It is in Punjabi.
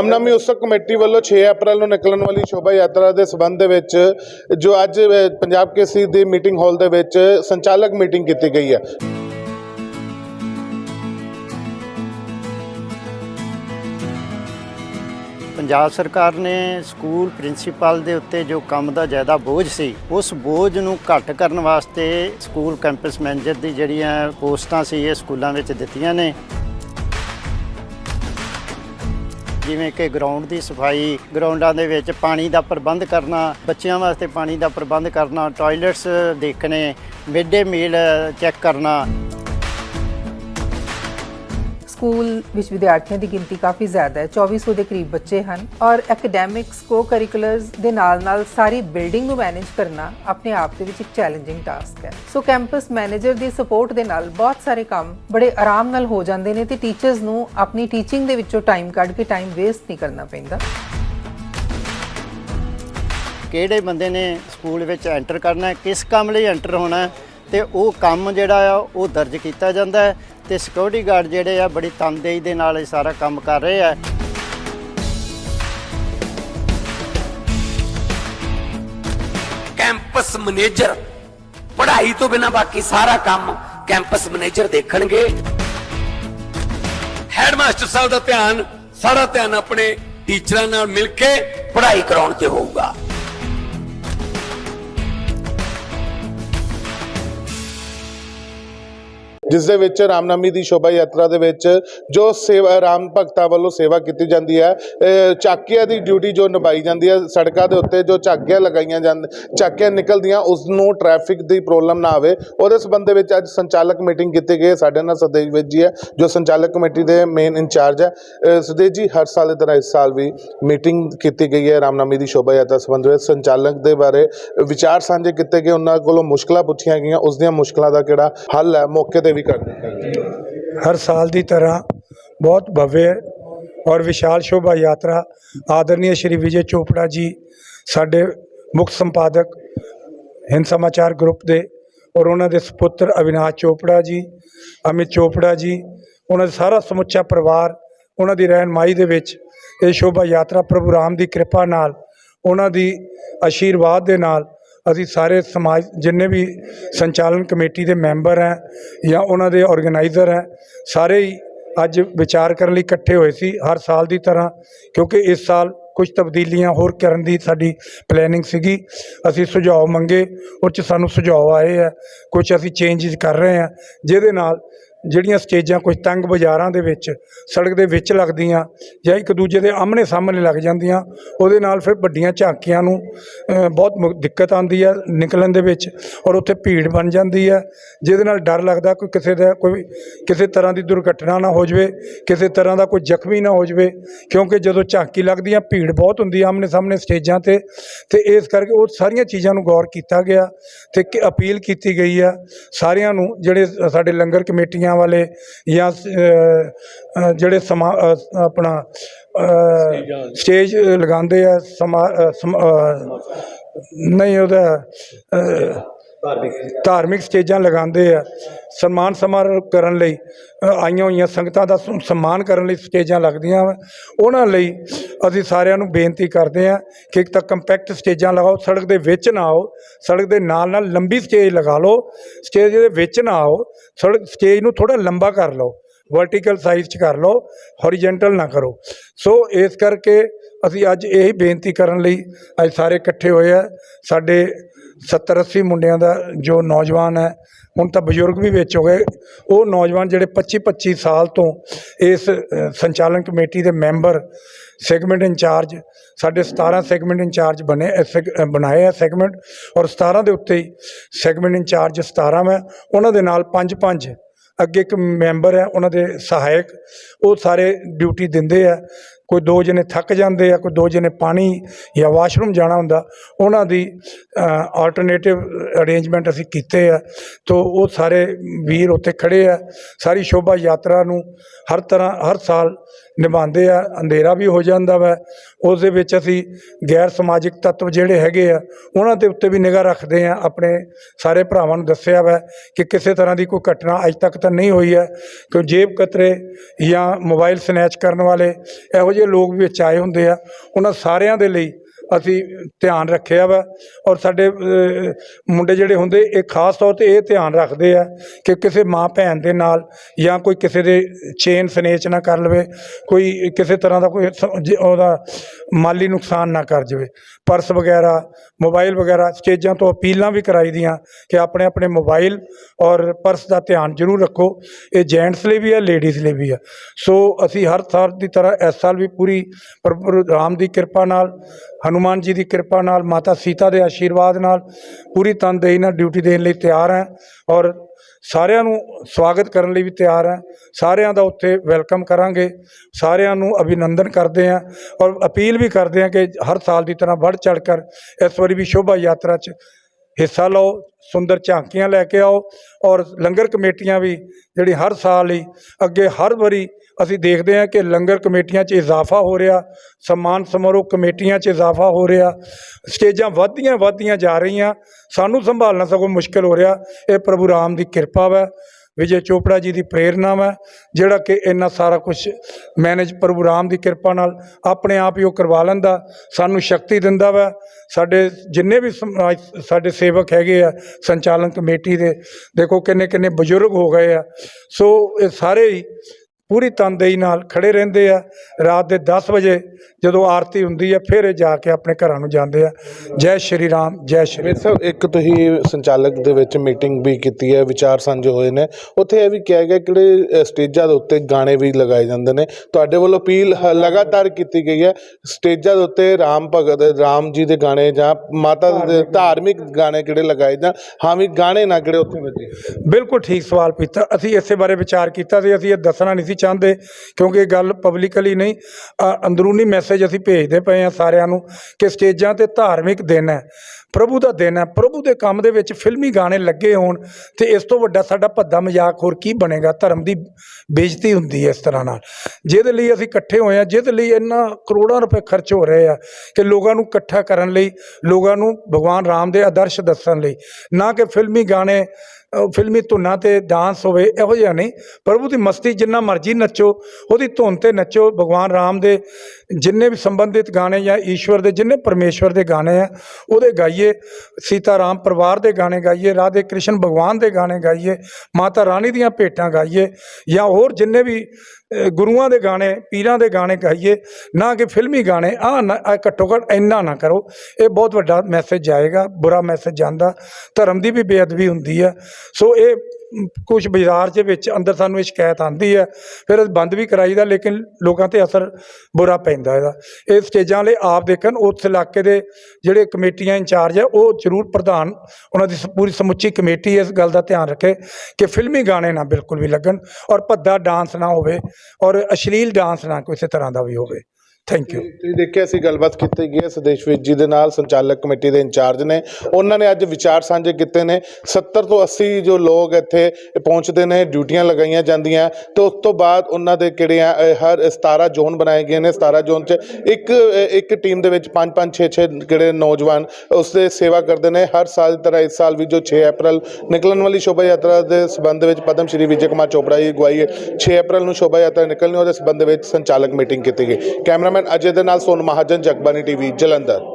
ਰਾਮਨਾਮੀ ਉਤਸਵ ਕਮੇਟੀ ਵੱਲੋਂ 6 ਅਪ੍ਰੈਲ ਨੂੰ ਨਿਕਲਣ ਵਾਲੀ ਸ਼ੋਭਾ ਯਾਤਰਾ ਦੇ ਸਬੰਧ ਦੇ ਵਿੱਚ ਜੋ ਅੱਜ ਅ, ਪੰਜਾਬ ਕੇਸਰੀ ਦੀ ਮੀਟਿੰਗ ਹਾਲ ਦੇ ਵਿੱਚ ਸੰਚਾਲਕ ਮੀਟਿੰਗ ਕੀਤੀ ਗਈ ਹੈ। ਪੰਜਾਬ ਸਰਕਾਰ ਨੇ ਸਕੂਲ ਪ੍ਰਿੰਸੀਪਲ ਦੇ ਉੱਤੇ ਜੋ ਕੰਮ ਦਾ ਜ਼ਿਆਦਾ ਬੋਝ ਸੀ ਉਸ ਬੋਝ ਨੂੰ ਘੱਟ ਕਰਨ ਵਾਸਤੇ ਸਕੂਲ ਕੈਂਪਸ ਮੈਨੇਜਰ ਦੀ ਜਿਹੜੀਆਂ ਪੋਸਟਾਂ ਸੀ ਇਹ ਸਕੂਲਾਂ ਵਿੱਚ ਦਿੱਤੀਆਂ ਨੇ। ਜਿਵੇਂ ਕਿ ਗਰਾਊਂਡ ਦੀ ਸਫ਼ਾਈ ਗਰਾਊਂਡਾਂ ਦੇ ਵਿੱਚ ਪਾਣੀ ਦਾ ਪ੍ਰਬੰਧ ਕਰਨਾ, ਬੱਚਿਆਂ ਵਾਸਤੇ ਪਾਣੀ ਦਾ ਪ੍ਰਬੰਧ ਕਰਨਾ ਟਾਇਲਟਸ ਦੇਖਣੇ ਮਿਡ ਡੇ ਮੀਲ ਚੈੱਕ ਕਰਨਾ। ਸਕੂਲ ਵਿੱਚ ਵਿਦਿਆਰਥੀਆਂ ਦੀ ਗਿਣਤੀ ਕਾਫੀ ਜ਼ਿਆਦਾ ਹੈ। 2400 ਦੇ ਕਰੀਬ ਬੱਚੇ ਹਨ ਔਰ ਐਕੈਡੈਮਿਕਸ ਕੋ ਕਰਿਕੂਲਰਸ ਦੇ ਨਾਲ-ਨਾਲ ਸਾਰੀ ਬਿਲਡਿੰਗ ਨੂੰ ਮੈਨੇਜ ਕਰਨਾ ਆਪਣੇ ਆਪ ਦੇ ਵਿੱਚ ਇੱਕ ਚੈਲੰਜਿੰਗ ਟਾਸਕ ਹੈ। ਸੋ ਕੈਂਪਸ ਮੈਨੇਜਰ ਦੀ ਸਪੋਰਟ ਦੇ ਨਾਲ ਬਹੁਤ ਸਾਰੇ ਕੰਮ ਬੜੇ ਆਰਾਮ ਨਾਲ ਹੋ ਜਾਂਦੇ ਨੇ ਤੇ ਟੀਚਰਸ ਨੂੰ ਆਪਣੀ ਟੀਚਿੰਗ ਦੇ ਵਿੱਚੋਂ ਟਾਈਮ ਕੱਢ ਕੇ ਟਾਈਮ ਵੇਸਟ ਨਹੀਂ ਕਰਨਾ ਪੈਂਦਾ। ਕਿਹੜੇ ਬੰਦੇ ਨੇ ਸਕੂਲ ਵਿੱਚ ਐਂਟਰ ਕਰਨਾ ਹੈ, ਕਿਸ ਕੰਮ ਲਈ ਐਂਟਰ ਹੋਣਾ ਹੈ ਤੇ ਉਹ ਕੰਮ ਜਿਹੜਾ ਆ ਉਹ ਦਰਜ ਕੀਤਾ ਜਾਂਦਾ ਹੈ। ਤੇ ਸਿਕਿਉਰਿਟੀ ਗਾਰਡ ਜਿਹੜੇ ਆ ਬੜੀ ਤਨਦੇਹੀ ਦੇ ਨਾਲ ਇਹ ਸਾਰਾ ਕੰਮ ਕਰ ਰਹੇ ਆ। ਕੈਂਪਸ ਮੈਨੇਜਰ ਪੜ੍ਹਾਈ ਤੋਂ ਬਿਨਾ ਬਾਕੀ ਸਾਰਾ ਕੰਮ ਕੈਂਪਸ ਮੈਨੇਜਰ ਦੇਖਣਗੇ। ਹੈਡਮਾਸਟਰ ਸਾਹਿਬ ਦਾ ਧਿਆਨ, ਸਾਰਾ ਧਿਆਨ ਆਪਣੇ ਟੀਚਰਾਂ ਨਾਲ ਮਿਲ ਕੇ ਪੜ੍ਹਾਈ ਕਰਾਉਣ ਤੇ ਹੋਊਗਾ। ਜਿਸ ਦੇ ਵਿੱਚ ਰਾਮਨਾਮੀ ਦੀ ਸ਼ੋਭਾ ਯਾਤਰਾ ਦੇ ਵਿੱਚ ਜੋ ਸੇਵਾ ਰਾਮ ਭਗਤਾਂ ਵੱਲੋਂ ਸੇਵਾ ਕੀਤੀ ਜਾਂਦੀ ਹੈ ਅ, ਚਾਕੀਆਂ ਦੀ ਡਿਊਟੀ ਜੋ ਨਿਭਾਈ ਜਾਂਦੀ ਹੈ ਸੜਕਾਂ ਦੇ ਉੱਤੇ ਜੋ ਚਾਕੀਆਂ ਲਗਾਈਆਂ ਜਾਂਦ ਚਾਕੀਆਂ ਨਿਕਲਦੀਆਂ ਉਸ ਨੂੰ ਟ੍ਰੈਫਿਕ ਦੀ ਪ੍ਰੋਬਲਮ ਨਾ ਆਵੇ। ਉਹਦੇ ਸੰਬੰਧ ਦੇ ਵਿੱਚ ਅੱਜ ਸੰਚਾਲਕ ਮੀਟਿੰਗ ਕੀਤੀ ਗਈ ਹੈ। ਸਾਡੇ ਨਾਲ ਸਦੇਜ ਵਿੱਚ ਜੀ ਹੈ ਜੋ ਸੰਚਾਲਕ ਕਮੇਟੀ ਦੇ ਮੇਨ ਇੰਚਾਰਜ ਹੈ। ਅ, ਜੀ ਹਰ ਸਾਲ ਦੀ ਤਰ੍ਹਾਂ ਇਸ ਸਾਲ ਵੀ ਮੀਟਿੰਗ ਕੀਤੀ ਗਈ ਹੈ ਰਾਮਨਾਮੀ ਦੀ ਸ਼ੋਭਾ ਯਾਤਰਾ ਸੰਬੰਧ ਵਿੱਚ। ਸੰਚਾਲਕ ਦੇ ਬਾਰੇ ਵਿਚਾਰ ਸਾਂਝੇ ਕੀਤੇ ਗਏ। ਉਹਨਾਂ ਕੋਲੋਂ ਮੁਸ਼ਕਲਾਂ ਪੁੱਛੀਆਂ ਗਈਆਂ। ਉਸ ਦੀਆਂ ਮੁਸ਼ਕਲਾਂ ਦਾ ਕਿਹੜਾ ਹੱਲ ਹੈ? ਮੌਕੇ ਤੇ ਖਾਲੀ ਕਰ ਦਿੱਤਾ ਹਰ ਸਾਲ ਦੀ ਤਰ੍ਹਾਂ ਬਹੁਤ ਭਵਯ ਔਰ ਵਿਸ਼ਾਲ ਸ਼ੋਭਾ ਯਾਤਰਾ ਆਦਰਨੀय ਸ਼੍ਰੀ ਵਿਜੇ ਚੋਪੜਾ ਜੀ, ਸਾਡੇ ਮੁੱਖ ਸੰਪਾਦਕ ਹਿੰਦ ਸਮਾਚਾਰ ਗਰੁੱਪ ਦੇ ਔਰ ਉਹਨਾਂ ਦੇ ਸੁਪੁੱਤਰ ਅਵਿਨਾਸ਼ ਚੋਪੜਾ ਜੀ, ਅਮਿਤ ਚੋਪੜਾ ਜੀ, ਉਹਨਾਂ ਦਾ ਸਾਰਾ ਸਮੁੱਚਾ ਪਰਿਵਾਰ, ਉਹਨਾਂ ਦੀ ਰਹਿਨਮਾਈ ਦੇ ਵਿੱਚ ਇਹ ਸ਼ੋਭਾ ਯਾਤਰਾ ਪ੍ਰਭੂ ਰਾਮ ਦੀ ਕਿਰਪਾ ਨਾਲ, ਉਹਨਾਂ ਦੀ ਆਸ਼ੀਰਵਾਦ ਦੇ ਨਾਲ ਅਸੀਂ ਸਾਰੇ ਸਮਾਜ, ਜਿੰਨੇ ਵੀ ਸੰਚਾਲਨ ਕਮੇਟੀ ਦੇ ਮੈਂਬਰ ਹੈ ਜਾਂ ਉਹਨਾਂ ਦੇ ਆਰਗੇਨਾਈਜ਼ਰ ਹੈ, ਸਾਰੇ ਹੀ ਅੱਜ ਵਿਚਾਰ ਕਰਨ ਲਈ ਇਕੱਠੇ ਹੋਏ ਸੀ ਹਰ ਸਾਲ ਦੀ ਤਰ੍ਹਾਂ, ਕਿਉਂਕਿ ਇਸ ਸਾਲ ਕੁਝ ਤਬਦੀਲੀਆਂ ਹੋਰ ਕਰਨ ਦੀ ਸਾਡੀ ਪਲੈਨਿੰਗ ਸੀਗੀ। ਅਸੀਂ ਸੁਝਾਅ ਮੰਗੇ ਉਹ 'ਚ ਸਾਨੂੰ ਸੁਝਾਅ ਆਏ ਹੈ ਕੁਝ ਅਸੀਂ ਚੇਂਜਸ ਕਰ ਰਹੇ ਹਾਂ, ਜਿਹਦੇ ਨਾਲ ਜਿਹੜੀਆਂ ਸਟੇਜਾਂ ਕੁਝ ਤੰਗ ਬਾਜ਼ਾਰਾਂ ਦੇ ਵਿੱਚ, ਸੜਕ ਦੇ ਵਿੱਚ ਲੱਗਦੀਆਂ ਜਾਂ ਇੱਕ ਦੂਜੇ ਦੇ ਆਹਮਣੇ ਸਾਹਮਣੇ ਲੱਗ ਜਾਂਦੀਆਂ, ਉਹਦੇ ਨਾਲ ਫਿਰ ਵੱਡੀਆਂ ਝਾਕੀਆਂ ਨੂੰ ਬਹੁਤ ਮੁ- ਦਿੱਕਤ ਆਉਂਦੀ ਹੈ ਨਿਕਲਣ ਦੇ ਵਿੱਚ ਔਰ ਉੱਥੇ ਭੀੜ ਬਣ ਜਾਂਦੀ ਹੈ, ਜਿਹਦੇ ਨਾਲ ਡਰ ਲੱਗਦਾ ਕੋਈ ਕਿਸੇ ਦਾ ਕੋਈ, ਕਿਸੇ ਤਰ੍ਹਾਂ ਦੀ ਦੁਰਘਟਨਾ ਨਾ ਹੋ ਜਾਵੇ, ਕਿਸੇ ਤਰ੍ਹਾਂ ਦਾ ਕੋਈ ਜ਼ਖਮੀ ਨਾ ਹੋ ਜਾਵੇ, ਕਿਉਂਕਿ ਜਦੋਂ ਝਾਕੀ ਲੱਗਦੀ ਆ ਭੀੜ ਬਹੁਤ ਹੁੰਦੀ ਆ ਆਹਮਣੇ ਸਾਹਮਣੇ ਸਟੇਜਾਂ ਤੇ ਤੇ ਇਸ ਕਰਕੇ ਉਹ ਸਾਰੀਆਂ ਚੀਜ਼ਾਂ ਨੂੰ ਗੌਰ ਕੀਤਾ ਗਿਆ ਤੇ ਅਪੀਲ ਕੀਤੀ ਗਈ ਆ ਸਾਰਿਆਂ ਨੂੰ, ਜਿਹੜੇ ਸਾਡੇ ਲੰਗਰ ਕਮੇਟੀਆਂ ਵਾਲੇ ਜਾਂ ਜਿਹੜੇ ਸਮਾ ਆਪਣਾ ਸਟੇਜ ਲਗਾਉਂਦੇ ਆ ਸਮਾ ਨਹੀਂ ਉਹਦਾ ਧਾਰਮਿਕ ਸਟੇਜਾਂ ਲਗਾਉਂਦੇ ਆ, ਸਨਮਾਨ ਸਮਾਰੋਹ ਕਰਨ ਲਈ ਆਈਆਂ ਹੋਈਆਂ ਸੰਗਤਾਂ ਦਾ ਸਨਮਾਨ ਕਰਨ ਲਈ ਸਟੇਜਾਂ ਲੱਗਦੀਆਂ ਵਾ। ਉਹਨਾਂ ਲਈ ਅਸੀਂ ਸਾਰਿਆਂ ਨੂੰ ਬੇਨਤੀ ਕਰਦੇ ਆ ਕਿ ਇੱਕ ਤਾਂ ਕੰਪੈਕਟ ਸਟੇਜਾਂ ਲਗਾਓ, ਸੜਕ ਦੇ ਵਿੱਚ ਨਾ ਆਓ, ਸੜਕ ਦੇ ਨਾਲ ਨਾਲ ਲੰਬੀ ਸਟੇਜ ਲਗਾ ਲਓ, ਸਟੇਜ ਦੇ ਵਿੱਚ ਨਾ ਆਓ, ਸੜਕ, ਸਟੇਜ ਨੂੰ ਥੋੜਾ ਲੰਬਾ ਕਰ ਲਓ, ਵਰਟੀਕਲ ਸਾਈਜ਼ ਚ ਕਰ ਲਓ ਹੌਰੀਜੈਂਟਲ ਨਾ ਕਰੋ। ਸੋ ਇਸ ਕਰਕੇ ਅਸੀਂ ਅੱਜ ਇਹੀ ਬੇਨਤੀ ਕਰਨ ਲਈ ਅੱਜ ਸਾਰੇ ਇਕੱਠੇ ਹੋਏ ਆ, ਸਾਡੇ 70 80 ਮੁੰਡਿਆਂ ਦਾ ਜੋ ਨੌਜਵਾਨ ਹੈ, ਹੁਣ ਤਾਂ ਬਜ਼ੁਰਗ ਵੀ ਵਿੱਚ ਹੋ ਗਏ। ਉਹ ਨੌਜਵਾਨ ਜਿਹੜੇ 25 25 ਸਾਲ ਤੋਂ ਇਸ ਸੰਚਾਲਨ ਕਮੇਟੀ ਦੇ ਮੈਂਬਰ, ਸੈਗਮੈਂਟ ਇੰਚਾਰਜ, ਸਾਡੇ 17 ਸੈਗਮੈਂਟ ਇੰਚਾਰਜ ਬਣੇ ਸੈਗ- ਬਣਾਏ ਆ ਸੈਗਮੈਂਟ ਔਰ 17 ਦੇ ਉੱਤੇ ਹੀ ਸੈਗਮੈਂਟ ਇੰਚਾਰਜ 17 ਮੈਂ, ਉਹਨਾਂ ਦੇ ਨਾਲ ਪੰਜ ਪੰਜ ਅੱਗੇ ਇੱਕ ਮੈਂਬਰ ਹੈ, ਉਹਨਾਂ ਦੇ ਸਹਾਇਕ, ਉਹ ਸਾਰੇ ਡਿਊਟੀ ਦਿੰਦੇ ਆ। ਕੋਈ ਦੋ ਜਣੇ ਥੱਕ ਜਾਂਦੇ ਆ, ਕੋਈ ਦੋ ਜਣੇ ਪਾਣੀ ਜਾਂ ਵਾਸ਼ਰੂਮ ਜਾਣਾ ਹੁੰਦਾ, ਉਹਨਾਂ ਦੀ ਆਲਟਰਨੇਟਿਵ ਅਰੇਂਜਮੈਂਟ ਅਸੀਂ ਕੀਤੇ ਆ। ਤੋ ਉਹ ਸਾਰੇ ਵੀਰ ਉੱਥੇ ਖੜੇ ਆ, ਸਾਰੀ ਸ਼ੋਭਾ ਯਾਤਰਾ ਨੂੰ ਹਰ ਤਰ੍ਹਾਂ, ਹਰ ਸਾਲ ਨਿਭਾਉਂਦੇ ਆ, ਅੰਧੇਰਾ ਵੀ ਹੋ ਜਾਂਦਾ ਵਾ। ਉਸ ਦੇ ਵਿੱਚ ਅਸੀਂ ਗੈਰ ਸਮਾਜਿਕ ਤੱਤਵ ਜਿਹੜੇ ਹੈਗੇ ਆ, ਉਹਨਾਂ ਦੇ ਉੱਤੇ ਵੀ ਨਿਗਾਹ ਰੱਖਦੇ ਆ। ਆਪਣੇ ਸਾਰੇ ਭਰਾਵਾਂ ਨੂੰ ਦੱਸਿਆ ਵਾ ਕਿ ਕਿਸੇ ਤਰ੍ਹਾਂ ਦੀ ਕੋਈ ਘਟਨਾ ਅੱਜ ਤੱਕ ਤਾਂ ਨਹੀਂ ਹੋਈ ਹੈ ਕਿ ਜੇਬ ਕਤਰੇ ਜਾਂ ਮੋਬਾਈਲ ਸਨੈਚ ਕਰਨ ਵਾਲੇ, ਇਹੋ ਜਿਹੇ ਲੋਕ ਵੀ ਵਿੱਚ ਆਏ ਹੁੰਦੇ ਆ ਉਹਨਾਂ ਸਾਰਿਆਂ ਦੇ ਲਈ ਅਸੀਂ ਧਿਆਨ ਰੱਖਿਆ ਵਾ ਔਰ ਸਾਡੇ ਮੁੰਡੇ ਜਿਹੜੇ ਹੁੰਦੇ, ਇਹ ਖਾਸ ਤੌਰ ਤੇ ਇਹ ਧਿਆਨ ਰੱਖਦੇ ਆ ਕਿ ਕਿਸੇ ਮਾਂ ਭੈਣ ਦੇ ਨਾਲ ਜਾਂ ਕੋਈ ਕਿਸੇ ਦੇ ਚੇਨ ਸਨੇਚ ਨਾ ਕਰ ਲਵੇ, ਕੋਈ ਕਿਸੇ ਤਰ੍ਹਾਂ ਦਾ ਕੋਈ ਉਹਦਾ ਮਾਲੀ ਨੁਕਸਾਨ ਨਾ ਕਰ ਜਾਵੇ। ਪਰਸ ਵਗੈਰਾ, ਮੋਬਾਈਲ ਵਗੈਰਾ, ਸਟੇਜਾਂ ਤੋਂ ਅਪੀਲਾਂ ਵੀ ਕਰਾਈ ਦੀਆਂ ਕਿ ਆਪਣੇ ਆਪਣੇ ਮੋਬਾਈਲ ਔਰ ਪਰਸ ਦਾ ਧਿਆਨ ਜ਼ਰੂਰ ਰੱਖੋ। ਇਹ ਜੈਂਟਸ ਲਈ ਵੀ ਹੈ ਲੇਡੀਜ਼ ਲਈ ਵੀ ਹੈ ਸੋ ਅਸੀਂ ਹਰ ਸਾਲ ਦੀ ਤਰ੍ਹਾਂ ਇਸ ਸਾਲ ਵੀ ਪੂਰੀ ਪ੍ਰਭੂ ਰਾਮ ਦੀ ਕਿਰਪਾ ਨਾਲ ਹਨੂਮਾਨ ਜੀ ਦੀ ਕਿਰਪਾ ਨਾਲ, ਮਾਤਾ ਸੀਤਾ ਦੇ ਆਸ਼ੀਰਵਾਦ ਨਾਲ, ਪੂਰੀ ਤਨਦੇਹੀ ਨਾਲ ਡਿਊਟੀ ਦੇਣ ਲਈ ਤਿਆਰ ਹਾਂ ਔਰ ਸਾਰਿਆਂ ਨੂੰ ਸਵਾਗਤ ਕਰਨ ਲਈ ਵੀ ਤਿਆਰ ਹਾਂ। ਸਾਰਿਆਂ ਦਾ ਉੱਥੇ ਵੈਲਕਮ ਕਰਾਂਗੇ। ਸਾਰਿਆਂ ਨੂੰ ਅਭਿਨੰਦਨ ਕਰਦੇ ਹਾਂ ਔਰ ਅਪੀਲ ਵੀ ਕਰਦੇ ਹਾਂ ਕਿ ਹਰ ਸਾਲ ਦੀ ਤਰ੍ਹਾਂ ਵੱਧ ਚੜ੍ਹ ਕਰ ਇਸ ਵਾਰੀ ਵੀ ਸ਼ੋਭਾ ਯਾਤਰਾ 'ਚ ਹਿੱਸਾ ਲਓ, ਸੁੰਦਰ ਝਾਂਕੀਆਂ ਲੈ ਕੇ ਆਓ ਔਰ ਲੰਗਰ ਕਮੇਟੀਆਂ ਵੀ ਜਿਹੜੀ ਹਰ ਸਾਲ ਹੀ ਅੱਗੇ ਹਰ ਵਾਰੀ ਅਸੀਂ ਦੇਖਦੇ ਹਾਂ ਕਿ ਲੰਗਰ ਕਮੇਟੀਆਂ 'ਚ ਇਜ਼ਾਫਾ ਹੋ ਰਿਹਾ, ਸਨਮਾਨ ਸਮਾਰੋਹ ਕਮੇਟੀਆਂ 'ਚ ਇਜ਼ਾਫਾ ਹੋ ਰਿਹਾ, ਸਟੇਜਾਂ ਵੱਧਦੀਆਂ ਵੱਧਦੀਆਂ ਜਾ ਰਹੀਆਂ, ਸਾਨੂੰ ਸੰਭਾਲਣਾ ਸਗੋਂ ਮੁਸ਼ਕਲ ਹੋ ਰਿਹਾ, ਇਹ ਪ੍ਰਭੂ ਰਾਮ ਦੀ ਕਿਰਪਾ ਵਾ, ਵਿਜੇ ਚੋਪੜਾ ਜੀ ਦੀ ਪ੍ਰੇਰਨਾ ਵਾ, ਜਿਹੜਾ ਕਿ ਇੰਨਾ ਸਾਰਾ ਕੁਝ ਮੈਨੇਜ ਪ੍ਰਭੂ ਰਾਮ ਦੀ ਕਿਰਪਾ ਨਾਲ ਆਪਣੇ ਆਪ ਹੀ ਉਹ ਕਰਵਾ ਲੈਂਦਾ, ਸਾਨੂੰ ਸ਼ਕਤੀ ਦਿੰਦਾ ਵਾ, ਸਾਡੇ ਜਿੰਨੇ ਵੀ ਸਮਾਜ- ਸਾਡੇ ਸੇਵਕ ਹੈਗੇ ਆ, ਸੰਚਾਲਨ ਕਮੇਟੀ ਦੇ, ਦੇਖੋ ਕਿੰਨੇ ਕਿੰਨੇ ਬਜ਼ੁਰਗ ਹੋ ਗਏ ਆ, ਸੋ ਇਹ ਸਾਰੇ ਹੀ ਪੂਰੀ ਤਨਦੇਹੀ ਨਾਲ ਖੜੇ ਰਹਿੰਦੇ ਆ। ਰਾਤ ਦੇ 10 ਵਜੇ ਜਦੋਂ ਆਰਤੀ ਹੁੰਦੀ ਹੈ ਫਿਰ ਇਹ ਜਾ ਕੇ ਆਪਣੇ ਘਰਾਂ ਨੂੰ ਜਾਂਦੇ ਆ। ਜੈ ਸ਼੍ਰੀ ਰਾਮ ਜੈ ਸ਼੍ਰੀ ਮੇਰੇ ਸਾਹਿਬ ਇੱਕ ਤੁਸੀਂ ਸੰਚਾਲਕ ਦੇ ਵਿੱਚ ਮੀਟਿੰਗ ਵੀ ਕੀਤੀ ਹੈ ਵਿਚਾਰ ਸਾਂਝੇ ਹੋਏ ਨੇ। ਉੱਥੇ ਇਹ ਵੀ ਕਿਹਾ ਗਿਆ ਕਿ ਜਿਹੜੇ ਅ, ਸਟੇਜਾਂ ਦੇ ਉੱਤੇ ਗਾਣੇ ਵੀ ਲਗਾਏ ਜਾਂਦੇ ਨੇ। ਤੁਹਾਡੇ ਵੱਲੋਂ ਅਪੀਲ ਲਗਾਤਾਰ ਕੀਤੀ ਗਈ ਹੈ ਸਟੇਜਾਂ ਦੇ ਉੱਤੇ ਰਾਮ ਭਗਤ ਰਾਮ ਜੀ ਦੇ ਗਾਣੇ ਜਾਂ ਮਾਤਾ ਦੇ ਧਾਰਮਿਕ ਗਾਣੇ। ਕਿਹੜੇ ਲਗਾਏ ਜਾਂ ਹਾਂ ਵੀ ਗਾਣੇ ਨਾ ਕਿਹੜੇ ਉੱਥੇ ਵੱਜੇ? ਬਿਲਕੁਲ ਠੀਕ ਸਵਾਲ ਕੀਤਾ ਅਸੀਂ ਇਸੇ ਬਾਰੇ ਵਿਚਾਰ ਕੀਤਾ ਸੀ ਅਸੀਂ ਇਹ ਦੱਸਣਾ ਨਹੀਂ ਸੀ ਚਾਹੁੰਦੇ ਕਿਉਂਕਿ ਇਹ ਗੱਲ ਪਬਲਿਕਲੀ ਨਹੀਂ ਅੰਦਰੂਨੀ ਮੈਸੇਜ ਅਸੀਂ ਭੇਜਦੇ ਪਏ ਆ ਸਾਰਿਆਂ ਨੂੰ ਕਿ ਸਟੇਜਾਂ ਤੇ ਧਾਰਮਿਕ ਦਿਨ ਹੈ, ਪ੍ਰਭੂ ਦਾ ਦਿਨ ਹੈ, ਪ੍ਰਭੂ ਦੇ ਕੰਮ ਦੇ ਵਿੱਚ ਫਿਲਮੀ ਗਾਣੇ ਲੱਗੇ ਹੋਣ ਤੇ ਇਸ ਤੋਂ ਵੱਡਾ ਸਾਡਾ ਭੱਦਾ ਮਜ਼ਾਕ ਹੋਰ ਕੀ ਬਣੇਗਾ? ਧਰਮ ਦੀ ਬੇਇੱਜ਼ਤੀ ਹੁੰਦੀ ਹੈ ਇਸ ਤਰ੍ਹਾਂ ਨਾਲ। ਜਿਹਦੇ ਲਈ ਅਸੀਂ ਇਕੱਠੇ ਹੋਏ ਆ ਜਿਹਦੇ ਲਈ ਇੰਨਾ ਕਰੋੜਾਂ ਰੁਪਏ ਖਰਚ ਹੋ ਰਹੇ ਆ ਕਿ ਲੋਕਾਂ ਨੂੰ ਇਕੱਠਾ ਕਰਨ ਲਈ, ਲੋਕਾਂ ਨੂੰ ਭਗਵਾਨ ਰਾਮ ਦੇ ਆਦਰਸ਼ ਦੱਸਣ ਲਈ, ਨਾ ਕਿ ਫਿਲਮੀ ਗਾਣੇ ਫਿਲਮੀ ਧੁਨਾਂ ਤੇ ਡਾਂਸ ਹੋਵੇ, ਇਹੋ ਜਿਹਾ ਨਹੀਂ। ਪ੍ਰਭੂ ਦੀ ਮਸਤੀ ਜਿੰਨਾ ਮਰਜ਼ੀ ਨੱਚੋ, ਉਹਦੀ ਧੁਨ ਤੇ ਨੱਚੋ, ਭਗਵਾਨ ਰਾਮ ਦੇ ਜਿੰਨੇ ਵੀ ਸੰਬੰਧਿਤ ਗਾਣੇ ਜਾਂ ਈਸ਼ਵਰ ਦੇ ਜਿੰਨੇ ਪਰਮੇਸ਼ਵਰ ਦੇ ਗਾਣੇ ਆ, ਉਹਦੇ ਗਾਈਏ ਸੀਤਾ ਰਾਮ ਪਰਿਵਾਰ ਦੇ ਗਾਣੇ ਗਾਈਏ, ਰਾਧੇ ਕ੍ਰਿਸ਼ਨ ਭਗਵਾਨ ਦੇ ਗਾਣੇ ਗਾਈਏ, ਮਾਤਾ ਰਾਣੀ ਦੀਆਂ ਭੇਟਾਂ ਗਾਈਏ, ਜਾਂ ਹੋਰ ਜਿੰਨੇ ਵੀ ਗੁਰੂਆਂ ਦੇ ਗਾਣੇ, ਪੀਰਾਂ ਦੇ ਗਾਣੇ ਗਾਈਏ, ਨਾ ਕਿ ਫਿਲਮੀ ਗਾਣੇ ਆ ਘੱਟੋ ਘੱਟ ਇੰਨਾ ਨਾ ਕਰੋ। ਇਹ ਬਹੁਤ ਵੱਡਾ ਮੈਸੇਜ ਜਾਏਗਾ ਬੁਰਾ ਮੈਸੇਜ ਜਾਂਦਾ ਧਰਮ ਦੀ ਵੀ ਬੇਅਦਬੀ ਹੁੰਦੀ ਹੈ ਸੋ ਇਹ ਕੁਝ ਬਾਜ਼ਾਰ ਦੇ ਵਿੱਚ ਅੰਦਰ ਸਾਨੂੰ ਇਹ ਸ਼ਿਕਾਇਤ ਆਂਦੀ ਹੈ, ਫਿਰ ਬੰਦ ਵੀ ਕਰਾਈਦਾ ਲੇਕਿਨ ਲੋਕਾਂ ਤੇ ਅਸਰ ਬੁਰਾ ਪੈਂਦਾ ਇਹਦਾ। ਇਹ ਸਟੇਜਾਂ ਵਾਲੇ ਆਪ ਦੇਖਣ, ਉਸ ਇਲਾਕੇ ਦੇ ਜਿਹੜੇ ਕਮੇਟੀਆਂ ਇੰਚਾਰਜ ਹੈ ਉਹ ਜ਼ਰੂਰ ਪ੍ਰਧਾਨ ਉਹਨਾਂ ਦੀ ਸ- ਪੂਰੀ ਸਮੁੱਚੀ ਕਮੇਟੀ ਇਸ ਗੱਲ ਦਾ ਧਿਆਨ ਰੱਖੇ ਕਿ ਫਿਲਮੀ ਗਾਣੇ ਨਾ ਬਿਲਕੁਲ ਵੀ ਲੱਗਣ ਔਰ ਭੱਦਾ ਡਾਂਸ ਨਾ ਹੋਵੇ ਔਰ ਅਸ਼ਲੀਲ ਡਾਂਸ ਨਾ ਕਿਸੇ ਤਰ੍ਹਾਂ ਦਾ ਵੀ ਹੋਵੇ। ਥੈਂਕ ਯੂ ਤੁਸੀਂ ਦੇਖਿਆ ਸੀ ਗੱਲਬਾਤ ਕੀਤੀ ਗਈ ਹੈ, ਸੁਦੇਸ਼ ਸਦੇਸ਼ਵੀਰ ਜੀ ਦੇ ਨਾਲ ਸੰਚਾਲਕ ਕਮੇਟੀ ਦੇ ਇੰਚਾਰਜ ਨੇ। ਉਹਨਾਂ ਨੇ ਅੱਜ ਵਿਚਾਰ ਸਾਂਝੇ ਕੀਤੇ ਨੇ। 70 ਤੋਂ 80 ਜੋ ਲੋਕ ਇੱਥੇ ਪਹੁੰਚਦੇ ਨੇ, ਡਿਊਟੀਆਂ ਲਗਾਈਆਂ ਜਾਂਦੀਆਂ। ਤੇ ਉਸ ਤੋਂ ਬਾਅਦ ਉਹਨਾਂ ਦੇ ਕਿਹੜੇ ਆ, ਇਹ ਹਰ 17 ਜ਼ੋਨ ਬਣਾਏ ਗਏ ਨੇ। 17 ਜ਼ੋਨ 'ਚ ਇੱਕ ਇੱਕ ਟੀਮ ਦੇ ਵਿੱਚ 5 5 6 6 ਕਿਹੜੇ ਨੌਜਵਾਨ ਉਸ ਦੇ ਸੇਵਾ ਕਰਦੇ ਨੇ। ਹਰ ਸਾਲ ਦੀ ਤਰ੍ਹਾਂ ਇਸ ਸਾਲ ਵੀ ਜੋ 6 ਅਪ੍ਰੈਲ ਨਿਕਲਣ ਵਾਲੀ ਸ਼ੋਭਾ ਯਾਤਰਾ ਦੇ ਸਬੰਧ ਵਿੱਚ ਪਦਮ ਸ਼੍ਰੀ ਵਿਜੇ ਕੁਮਾਰ ਚੋਪੜਾ ਜੀ ਅਗਵਾਈ 6 ਅਪ੍ਰੈਲ ਨੂੰ ਸ਼ੋਭਾ ਯਾਤਰਾ ਨਿਕਲਣੀ ਉਹਦੇ ਸਬੰਧ ਵਿੱਚ ਸੰਚਾਲਕ ਮੀਟਿੰਗ ਕੀਤੀ ਗਈ। ਕੈਮਰਾ ਕੈਮਰਾਮੈਨ ਅਜੇ ਦੇ ਨਾਲ ਸੋਨ ਮਹਾਜਨ ਜਗਬਾਨੀ ਟੀਵੀ ਜਲੰਧਰ।